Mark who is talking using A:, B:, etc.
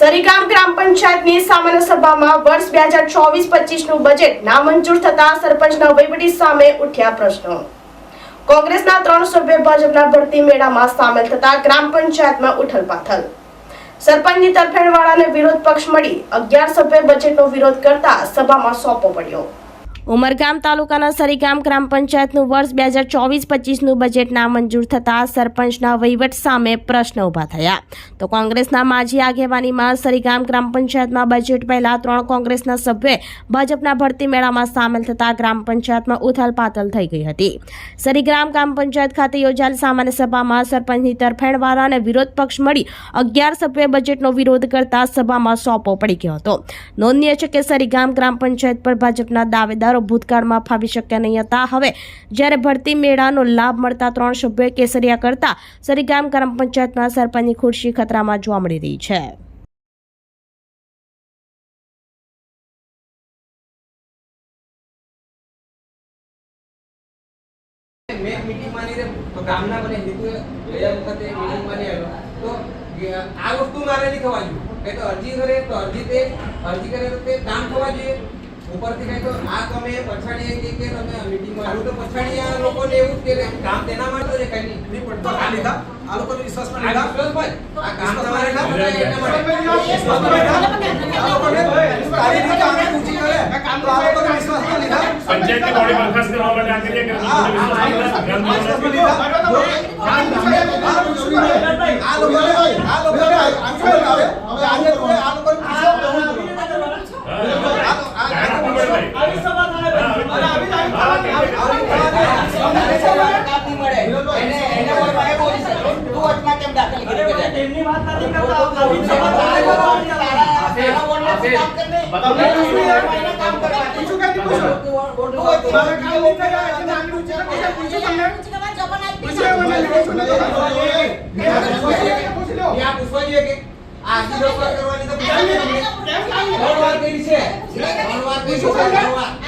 A: સરીગામ ગ્રામ પંચાયતની સામાન્ય સભામાં વર્ષ બે હજાર ચોવીસ પચીસનું બજેટ નામંજૂર થતા સરપંચના વહીવટી સામે ઉઠ્યા પ્રશ્નો. કોંગ્રેસના ત્રણ સભ્ય ભાજપના ભરતી મેળામાં સામેલ થતા ગ્રામ પંચાયતમાં ઉથલપાથલ સરપંચની તરફેણવાળાને વિરોધ પક્ષ મળી અગિયાર સભ્ય બજેટનો વિરોધ કરતા સભામાં સોંપો પડ્યો. ઉમરગામ તાલુકાના સરીગામ ગ્રામ પંચાયતનું વર્ષ બે હજાર ચોવીસ પચીસનું બજેટ નામંજૂર થતાં સરપંચના વહીવટ સામે પ્રશ્ન ઊભા થયા. તો કોંગ્રેસના માજી આગેવાનીમાં સરીગામ ગ્રામ પંચાયતમાં બજેટ પહેલા ત્રણ કોંગ્રેસના સભ્યોએ ભાજપના ભરતી મેળામાં સામેલ થતા ગ્રામ પંચાયતમાં ઉથલપાથલ થઈ ગઈ હતી. સરીગ્રામ ગ્રામ પંચાયત ખાતે યોજાયેલ સામાન્ય સભામાં સરપંચની તરફેણવાળા અને વિરોધ પક્ષ મળી અગિયાર સભ્યોએ બજેટનો વિરોધ કરતા સભામાં સોંપો પડી ગયો હતો. નોંધનીય છે કે સરીગામ ગ્રામ પંચાયત પર ભાજપના દાવેદારો ભૂતકાળમાં ફાવી શક્યા નહીં હતા. હવે, જ્યારે ભરતી મેળાનો લાભ મળતા ત્રણ સભ્યોએ કેસરિયા કરતા સરીગામ ગ્રામ પંચાયતમાં સરપંચની ખુરશી ખતરામાં જોવા મળી રહી છે.
B: આ વસ્તુ મારે નહીં થવા જોઈએ. અરજી કરે, તો અરજી તે અરજી કરે તો તે કામ થવા જોઈએ. ઉપરથી કઈ તો આ તમે પછાડી કે કે તમે મીટિંગમાં આવું તો પછાડી આ લોકોને એવું જ કે કામ તેના માટે છે કઈ નહીં.
C: નહીં પણ તો આ લીધા. આ લોકોને વિશ્વાસમાં લીધા.
B: વિશ્વાસભાઈ, આ કામ તમારે ના થાય એના માટે.
C: વિશ્વાસમાં આ લોકોને સારી રીતે આને પૂછી કરે. તો આ લોકોને વિશ્વાસમાં લીધા.
D: પંચાયતની બોડી બરખાસ્ત કરવા માટે આ કરીએ કે
C: વિશ્વાસમાં લીધા આ લોકોને આ લોકોને આંસુ આવે હવે આજે કોઈ આ લોકોને પૂછો
B: કામ નહીં મળે એને એને ઓર પાસે બોલી છે તું વચમાં કેમ દાખલ કરી કે જાય?
E: તેમની વાત નથી કરતા નવીન સમાજ
B: તારા
E: વાત
B: તારા-
E: કરે.
B: તારા બોલને તું કામ કર દે.
E: બતાવો.
B: તું એને કામ કરવા દે.
C: પૂછું કે નહીં પૂછું?
B: તું બોલ- બોલ-
C: મારે
B: બોલ-
C: કામ નહીં કર્યા એટલે આટલું છે પૂછો પૂછો તમને પૂછો મને પૂછો પૂછી લો
B: ત્યાં પૂછવા જોઈએ કે આ આખી રસોઈ કરવાની તો તમને. કરી છે. કરી.